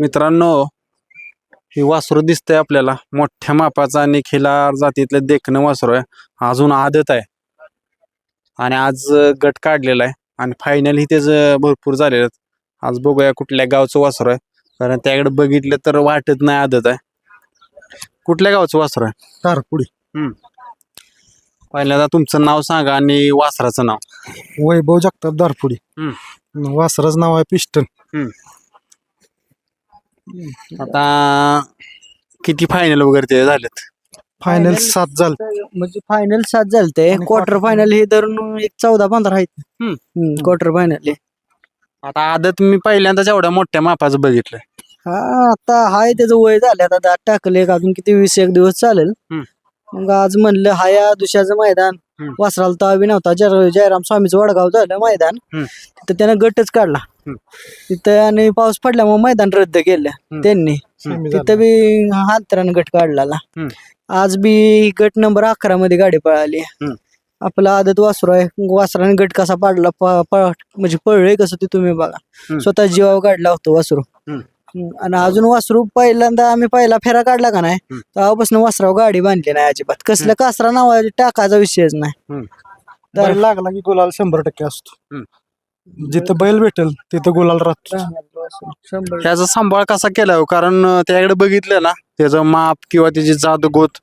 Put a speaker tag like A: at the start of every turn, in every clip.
A: मित्रांनो ही वासरू दिसतंय आपल्याला. मोठ्या मापाचं आणि खिलार जातीतलं देखणं वासरू आहे. अजून आदत आहे. आणि आज गट काढलेला आहे. आणि फायनल ही त्याचं भरपूर झालेलं आहे. आज बघूया कुठल्या गावचं वासरू आहे. कारण त्याकडे बघितलं तर वाटत नाही आदत आहे. कुठल्या गावचं वासरू आहे?
B: कारपुडी
A: पहिल्यांदा तुमचं नाव सांगा आणि वासराचं नाव.
B: वैभव जगताप दारपुडी. वासराच नाव आहे पिस्टन
A: आता किती फायनल वगैरे ते झालेत?
B: फायनल
C: Final
B: सात झाल.
C: म्हणजे फायनल सात झालते.
B: आणि
C: क्वार्टर फायनल हे धरून एक चौदा पंधरा आहेत.
A: हम्म.
C: क्वार्टर फायनल
A: आता आदत मी पहिल्यांदाच एवढ्या मोठ्या मापाचं बघितलंय.
C: हा आता हाय त्याचं वय झालं आता दात टाकले अजून किती वीस एक दिवस चालेल.
A: हम्म.
C: मग आज म्हणलं हाया दुसऱ्याचं मैदान.
A: हम्म.
C: वासराला तर बी नव्हता. जय- जयराम स्वामीचं वडगाव झालं मैदान.
A: हम्म.
C: तिथं त्यानं गटच काढला. तिथं आणि पाऊस पडल्यामुळे मैदान रद्द केलं त्यांनी. तिथं बी अंतरानं गट काढला. आज बी गट नंबर अकरा मध्ये गाडी पळाली. आपला आदत वासरू आहे वासराने गट कसा पाडला म्हणजे पळले कसं ते तुम्ही बघा. स्वतः जीवावर काढला होतो वासरू. आणि अजून वासरू पहिल्यांदा आम्ही पहिला फेरा काढला का नाही. तेव्हापासून वासराव गाडी बांधली नाही अजिबात. कसलं कासरा नावाचा टाकाचा विषयच नाही. तर-
B: लागला की गुलाल शंभर टक्के असतो. जिथं बैल भेटेल तिथं गुलाल राहतो
A: ह्याचा सांभाळ कसा केला हो? कारण अं, त्याकडे बघितलं ना त्याचं माप किंवा त्याची जात गोत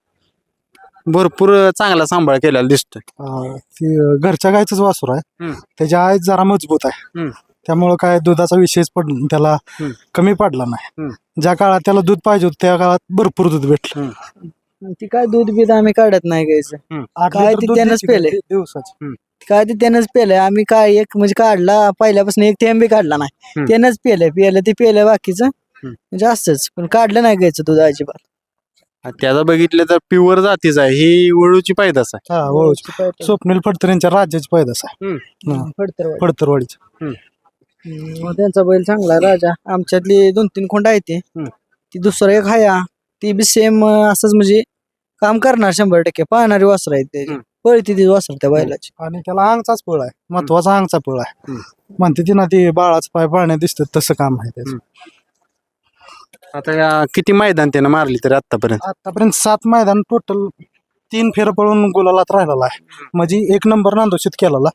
A: भरपूर अं, चांगला सांभाळ केलेला दिसतोय.
B: अं, ती अं, घरच्या गायचंच वासर आहे.
A: हम्म.
B: त्याची आय जरा मजबूत आहे.
A: हम्म.
B: त्यामुळं काय दुधाचा विषयच पड त्याला
A: हम्म.
B: कमी पडला नाही.
A: हम्म.
B: ज्या काळात त्याला दूध पाहिजे होतं त्या काळात भरपूर दूध भेटलं.
C: ती काय दूध बीध आम्ही काढत नाही
B: आठ
C: काय
B: लिटर
C: ती
B: दूध
C: त्यानंच
B: द्यायची
C: पेलंय.
B: दि- दिवसाची.
C: काय ते त्यानंच पेलंय. आम्ही काय एक म्हणजे काढला पहिल्यापासून एक थेंब बी काढला नाही.
A: हम्म.
C: त्यानंच पेलंय. पेलं ते पेलंय बाकीचं. म्हणजे असंच. पण काढलं नाही घ्यायचं दूध अजिबात.
A: त्याचं बघितलं तर प्युअर जातीचा आहे. ही वळूची पायदास आहे.
B: हा वळूची स्वप्नील फडतर यांच्या राज्याची पैदास आहे. हा.
C: फडतरवाडी.
B: फडतरवाडीची.
C: हम्म, त्यांचा बैल चांगला आहे राजा. आमच्यातली दोन तीन खोंड आहे ते.
A: हम्म.
C: ती दुसरा एक हाया. ती बी सेम असंच म्हणजे काम करणार शंभर टक्के. पाहणारी वासर आहेत त्याची
A: हम्म.
C: पळती ती वासर त्या बैलाची.
B: आणि त्याला अंगचाच पळ आहे. महत्त्वाचा अंगचा पळ आहे. म्हणते ती ना ती बाळाचं पाय पाळण्यात दिसतं तसं काम आहे त्याचं.
A: आता या किती मैदान त्यानं मारली तरी आतापर्यंत
B: आतापर्यंत सात मैदान टोटल तीन फेर पळून गुलालात राहिलेला आहे. म्हणजे एक नंबर नांदोशीत केलेला.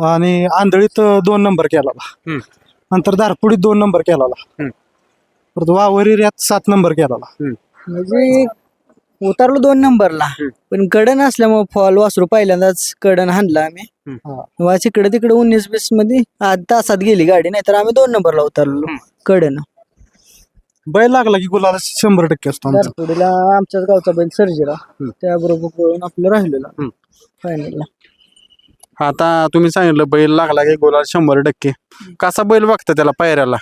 B: आणि आंधळीत दोन नंबर केलेला. नंतर दारपुडीत दोन नंबर केलेला. परत वावरिऱ्यात सात नंबर केलेला.
C: म्हणजे उतरलो दोन नंबरला. पण कडन असल्यामुळे फॉल वासरू पहिल्यांदाच कडन हाणला आम्ही. वाच इकडे तिकडे उन्नीस वीसमध्ये आठ तासात गेली गाडी नाहीतर आम्ही दोन नंबरला उतरलो. कडन.
B: बैल लागला की गुलाला शंभर टक्के असतो आमचा.
C: आमच्याच गावचा बैल सर्जीला. त्याबरोबर पळून आपलं राहिलेला. फायनलला
A: आता तुम्ही सांगितलं बैल लागला की गोला शंभर टक्के. कसा बैल बघता त्याला पायऱ्याला?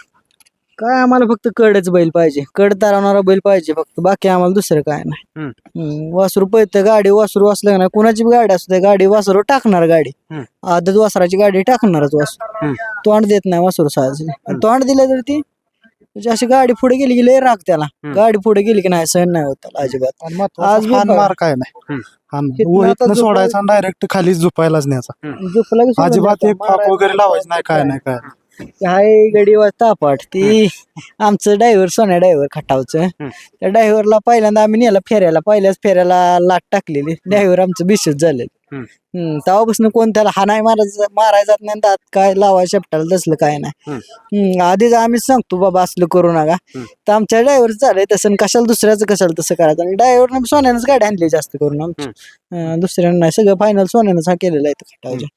C: काय आम्हाला फक्त कडच बैल पाहिजे कड तारवणारा बैल पाहिजे फक्त बाकी आम्हाला दुसरं काय नाही
A: हम्म.
C: वासरू पळतं गाडी वासरू असलं का नाही कुणाची बी गाडी असू दे गाडी वासरू टाकणार गाडी
A: हम्म.
C: आदत वासराची गाडी टाकणारच वासरू
A: हम्म.
C: तोंड देत नाही वासरू सहज आणि तोंड दिलं तर ती म्हणजे अशी गाडी पुढे गेली की लय राग त्याला
A: हम्म.
C: गाडी पुढे गेली की नाही सहन नाही होत त्याला अजिबात
B: आणि महत्वाचं
C: आज बी
B: हाण
C: बघा.
B: मार काय नाही
A: हम्म.
B: हाण
C: इथनं आता
B: वहीतनं
C: झोपायला-
B: सोडायचा डायरेक्ट खाली झोपायलाच न्यायचा
C: झोपला की सोडून
B: अजिबात
C: द्यायचा.
B: एक फाक वगैरे लावायचं नाही काय नाही काय नाही.
C: हाय गडी तापाट. ती आमचं ड्रायव्हर सोन्या ड्रायव्हर खटावचं. त्या ड्रायव्हरला पहिल्यांदा आम्ही नेला फेऱ्याला. पहिल्याच फेऱ्याला लाट टाकलेली. ड्रायव्हर आमचं बिशच झाले
A: हम्म.
C: तेव्हापासून कोण त्याला हा नाही मारायचं मारायला जात नाही दात काय लावाय शेपटाला तसलं काय नाही.
A: हम्म.
C: आधीच आम्हीच सांगतो बाबा असलं करू नका. तर आमच्या ड्रायव्हर झालंय तसं आणि कशाला दुसऱ्याचं कशाला तसं करायचं. आणि ड्रायव्हरनं सोन्यानंच गाडी आणली जास्त करून आमची. अं, दुसऱ्यानं नाही सगळं फायनल सोन्यानंच हा केलेला आहे इथं खटावच्या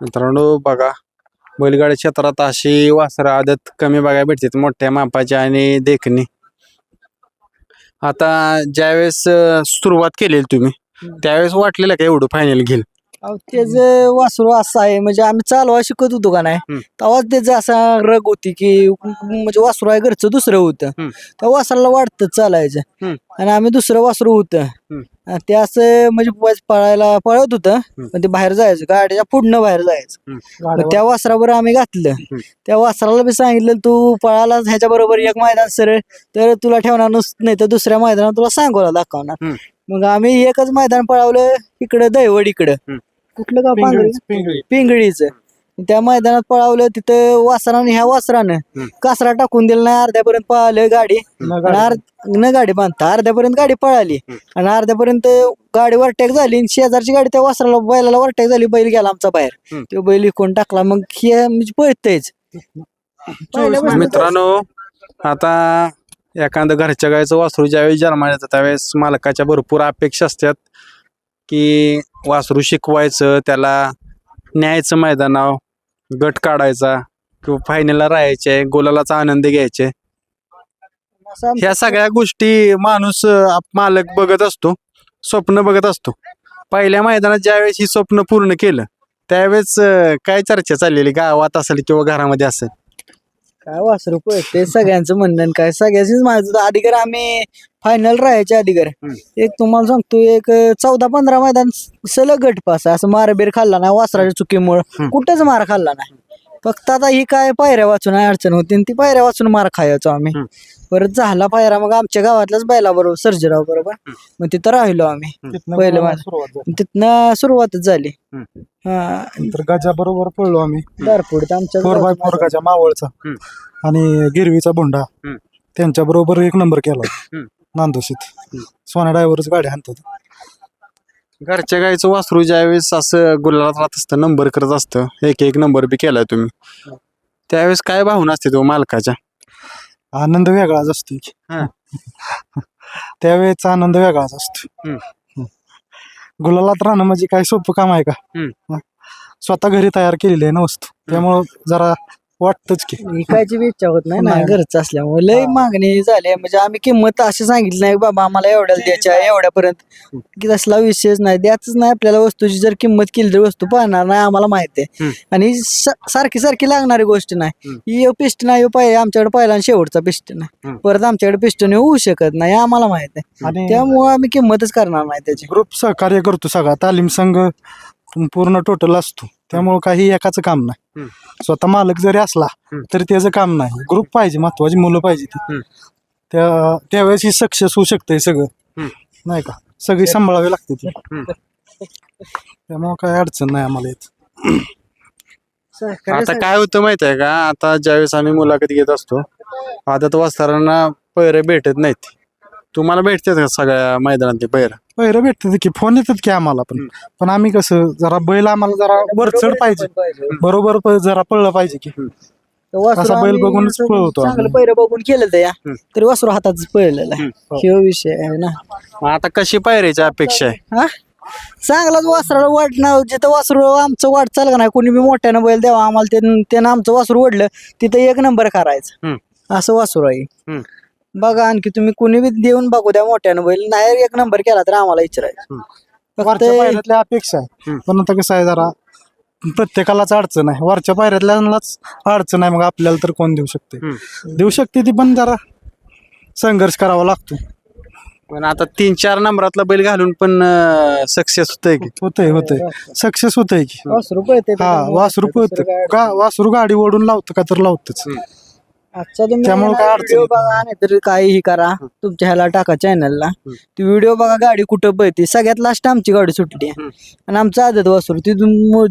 A: मित्रांनो बघा बैलगाडी क्षेत्रात अशी वासरं आदत कमी बघायला भेटतात मोठ्या मापाची आणि देखणी आता ज्यावेळेस अं, सुरुवात केलेली तुम्ही. त्यावेळेस वाटलेलं का एवढं फायनल घेईल
C: अहो, त्याचं वासरू असं आहे म्हणजे आम्ही चालवा शिकत होतो का नाही. तेव्हाच त्याचं असा रग होती की म्हणजे वासरू आहे घरचं दुसरं होतं
A: हम्म.
C: त्या वासराला वाटतं चालायचं
A: हम्म.
C: आणि आम्ही दुसरं वासरू होतं ते असं म्हणजे पळायला पळत होतं पण ते बाहेर जायचं गाडीच्या पुढनं बाहेर जायचं. मग त्या वासरावर आम्ही घातलं. त्या वासराला बी सांगितलं तू पळाला ह्याच्या बरोबर एक मैदान सरळ तर तुला ठेवणार नस नाही तर दुसऱ्या मैदानात तुला सांगोला दाखवणार.
A: हम्म.
C: मग आम्ही एकच मैदान पळावलं इकडं दैवड इकडं
A: हम्म.
C: कुठलं गाव? पांगरी
B: पिंगळी.
C: पिंगळीचं. त्या मैदानात पळावलं तिथं वासरानं ह्या वासरानं कासरा टाकून दिला नाही अर्ध्यापर्यंत पळालं गाडी. आणि अर्ध- न गाडी बांधता अर्ध्यापर्यंत गाडी पळाली. आणि अर्ध्यापर्यंत गाडी वरटॅक झाली आणि शेजारची गाडी त्या वासराला बैलाला वरटॅक झाली बैल गेला आमचा बाहेर. तो बैल इकून टाकला मग हे म्हणजे पळतेच
A: मित्रांनो आता एखादं घरच्या गायचं वासरू ज्यावेळेस जन्माला येतं त्यावेळेस मालकाच्या भरपूर अपेक्षा असतात की वासरू शिकवायचं त्याला न्यायचं मैदानावर गट काढायचा किंवा फायनलला राहायचे गोलालाचा आनंद घ्यायचे. ह्या सगळ्या गोष्टी माणूस आप- मालक बघत असतो स्वप्न बघत असतो. पहिल्या मैदानात ज्यावेळेस ही स्वप्न पूर्ण केलं त्यावेळेस काय चर्चा चाललेली? गावात असेल किंवा घरामध्ये असेल?
C: काय वासरू पळते सगळ्यांचं म्हणणं आणि काय सगळ्यांचीच होतं अधिकार आम्ही फायनल राहायचे अधिकार. एक तुम्हाला सांगतो एक चौदा पंधरा मैदान सलग गट पास असं मारबीर खाल्ला नाही वासराच्या चुकीमुळं. कुठंच मार खाल्ला नाही. फक्त आता ही काय पायऱ्या वाचून अडचण होती आणि ती पायऱ्या वाचून मार खायचो आम्ही. परत झाला पायरा मग आमच्या गावातल्याच बैला बरोबर सर्जेराव बरोबर. मग तिथं राहिलो आम्ही.
B: तिथनं
C: पहिलं
B: झाली.
C: तिथनं सुरुवातच झाली. हा.
B: नंतर गजा बरोबर पळलो आम्ही.
C: दारपूड आमच्या
B: फोर बाय फोर गजा मावळचा.
A: हम्म.
B: आणि गिरवीचा भोंडा
A: हम्म.
B: त्यांच्या बरोबर एक नंबर केला.
A: हम्म.
B: नांदोशीत सोना ड्रायव्हरच गाडी हाणतात.
A: घरच्या गाईचं वासरू ज्यावेळेस असं गुलाबात राहत असतं नंबर करत असतं एक एक नंबर बी केलाय तुम्ही त्यावेळेस काय भावना असते तो मालकाच्या
B: आनंद वेगळाच असतो की.
A: हा.
B: त्यावेळेचा आनंद वेगळाच असतो
A: हम्म.
B: हम्म. गुलालात राहणं म्हणजे काय सोपं काम आहे का
A: हम्म.
B: स्वतः घरी तयार केलेली आहे ना वस्तू त्यामुळं जरा वाटतच की.
C: विकायची बी इच्छा होत नाही ना
B: नाही.
C: घरचं असल्यामुळे. लय मागणी झाली म्हणजे आम्ही किंमत अशी सांगितली नाही बाबा आम्हाला एवढ्याला द्यायच्या एवढ्यापर्यंत. की तसला विषयच नाही. द्यायच नाही. आपल्याला वस्तूची जर किंमत केली तर वस्तू पाहणार नाही आम्हाला माहिती आहे.
A: हम्म.
C: आणि स- सारखी सारखी लागणारी गोष्ट नाही. ही पिस्ट नाही पाहिजे आमच्याकडे पहिला आणि शेवटचा पिस्ट नाही.
A: हम्म.
C: परत आमच्याकडे पिस्टन होऊ शकत नाही हे आम्हाला माहीत आहे. त्यामुळे आम्ही किंमतच करणार नाही त्याची.
B: ग्रुप सहकार्य करतो सगळा. तालीम संघ पूर्ण टोटल असतो. त्यामुळे काही एकाचं काम नाही. स्वतः मालक जरी असला. तरी त्याचं काम नाही. ग्रुप पाहिजे महत्वाची मुलं पाहिजे ती. त्या त्यावेळेस ही सक्सेस होऊ शकते सगळं. नाही का? सगळी सांभाळावी लागते ती. त्यामुळे काही अडचण नाही आम्हाला येत.
A: आता काय होतं माहीत आहे का? आता ज्यावेळेस आम्ही मुलाखत घेत असतो आदत वासरांना पैरे भेटत नाहीत. तुम्हाला भेटतात का सगळ्या मैदानातले पैर
B: पहिरं भेटतात की फोन येतात की आम्हाला पण. पण आम्ही कसं जरा बैल आम्हाला जरा वरचढ पाहिजे. बरोबर प- जरा पळलं पाहिजे की.
C: तर वासरू
B: असा बैल
C: आम्ही
B: बघूनच पळवतो
C: चांगलं
B: आम्ही.
C: पहिरं बघून केलं तर या. तरी वासरू हातातच पळलेला आहे. ह्यो विषय आहे ना.
A: मग आता कशी पायऱ्याची अपेक्षा आहे?
C: हा? चांगलाच वासराला वाढणं जिथं वासरू आमचं वाट चाल का नाही कोणी बी मोठ्यानं बैल द्यावा आम्हाला ते त्यानं आमचं वासरू ओढलं तिथं एक नंबर करायचं.
A: हम्म.
C: असं वासरू आहे.
A: हम्म.
C: बघा आणखी तुम्ही कोणी बी देऊन बघू द्या मोठ्यानं बैल. नाही एक नंबर केला तर आम्हाला विचारायचं. फक्त
B: वरच्या पायऱ्यातल्या अपेक्षा आहे.
A: हम्म.
B: पण आता कसं आहे जरा प्रत्येकालाच अडचण आहे. वरच्या पायऱ्यातल्यालाच अडचण आहे. मग आपल्याला तर कोण देऊ शकते. देऊ शकते ती पण जरा संघर्ष करावा लागतो.
A: पण आता तीन चार नंबरातला बैल घालून पण सक्सेस होतंय की?
B: होतंय होतंय. सक्सेस होतंय की?
C: वासरू पळते
B: हा वासरू पळत गा वासरू गाडी ओढून लावतं का तर लावतच.
C: आजचा
B: त्यामुळं काय अडचण
C: व्हिडिओ
B: येत
C: बघा नाही तर काहीही करा. तुमच्या ह्याला टाका चॅनलला ती व्हिडिओ बघा गाडी कुठं पळते. सगळ्यात लास्ट आमची गाडी सुटली. आणि आमचं आदत वासरू. ती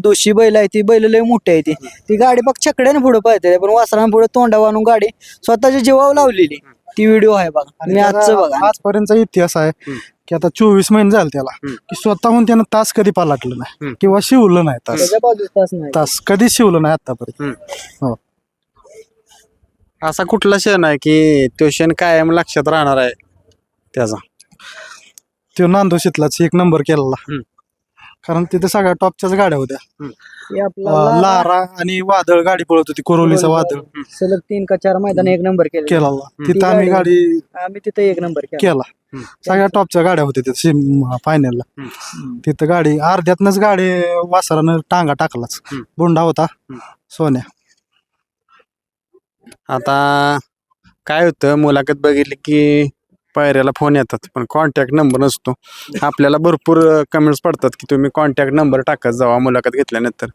C: दोषी बैल आहे ती बैल लय मोठी आहे ती. ती गाडी बघ छकड्याने पुढे पळते पण वासरानं पुढे तोंडा बांधून गाडी स्वतःच्या जीवावर लावलेली. ती व्हिडिओ आहे बघा. मी आजचं बघा.
B: आजपर्यंतचा इतिहास आहे की आता चोवीस महिने झाले त्याला की स्वतःहून त्यानं तास कधी पालाटलं नाही किंवा शिवलं नाही तास.
C: त्याच्या बाजूस तास नाही.
B: तास कधीच शिवलं नाही आतापर्यंत. हो.
A: असा कुठला क्षण आहे की तो क्षण कायम लक्षात राहणार आहे त्याचा?
B: तो नांदोशीतलाच एक नंबर केलेला. कारण तिथे सगळ्या टॉपच्याच गाड्या होत्या.
C: हे
B: अं, लारा आणि वादळ गाडी पळत होती कोरोलीचा वादळ.
C: सलग तीन का चार मैदान एक नंबर केले
B: केला तिथं आम्ही गाडी
C: आम्ही तिथे एक नंबर केला.
B: केला. सगळ्या टॉपच्या गाड्या होत्या तिथे फायनलला तिथं गाडी अर्ध्यातनच गाडी वासरानं टांगा टाकलाच. बोंडा होता सोन्या.
A: आता काय होतं मुलाखत बघितली की पायऱ्याला फोन येतात पण कॉन्टॅक्ट नंबर नसतो. आपल्याला भरपूर कमेंट्स पडतात की तुम्ही कॉन्टॅक्ट नंबर टाकत जावा मुलाखत घेतल्यानंतर.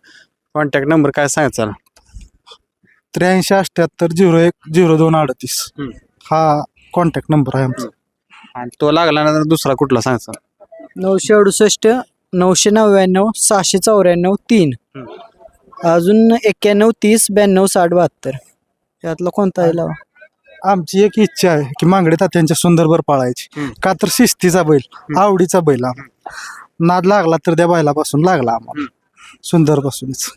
A: कॉन्टॅक्ट नंबर काय सांगायचा
B: त्र्याऐंशी अठ्ठ्याहत्तर झिरो एक झिरो दोन अडतीस. हा कॉन्टॅक्ट नंबर आहे आमचा.
A: आणि तो लागल्यानंतर दुसरा कुठला सांगायचा
C: नऊशे अडुसष्ट नऊशे नव्याण्णव सहाशे चौऱ्याण्णव तीन. अजून एक्क्याण्णव तीस ब्याण्णव साठ बहात्तर. त्यातला कोणता लावा?
B: आमची एक इच्छा आहे की मांगडे तात्यांच्या सुंदरभर पाळायची. का तर शिस्तीचा बैल आवडीचा बैल आम्हाला. नाद लागला तर त्या बैलापासून लागला आम्हाला. सुंदर पासूनच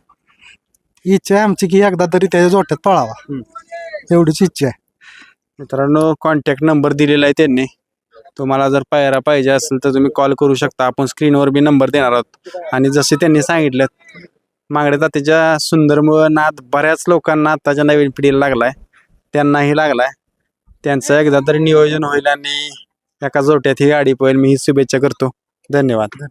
B: इच्छा आहे आमची की एकदा तरी त्याच्या जोट्यात पळावा. एवढीच इच्छा आहे.
A: मित्रांनो कॉन्टॅक्ट नंबर दिलेला आहे त्यांनी. तुम्हाला जर पायरा पाहिजे असेल तर तुम्ही कॉल करू शकता. आपण स्क्रीनवर बी नंबर देणार आहोत. आणि जसे त्यांनी सांगितलं मागडे तात्याच्या सुंदरमुळं नाद बऱ्याच लोकांना आताच्या नवीन पिढीला लागलाय. त्यांनाही लागलाय. त्यांचं एकदा तरी नियोजन होईल आणि एका जोट्यात ही गाडी पळेल. मी ही शुभेच्छा करतो. धन्यवाद.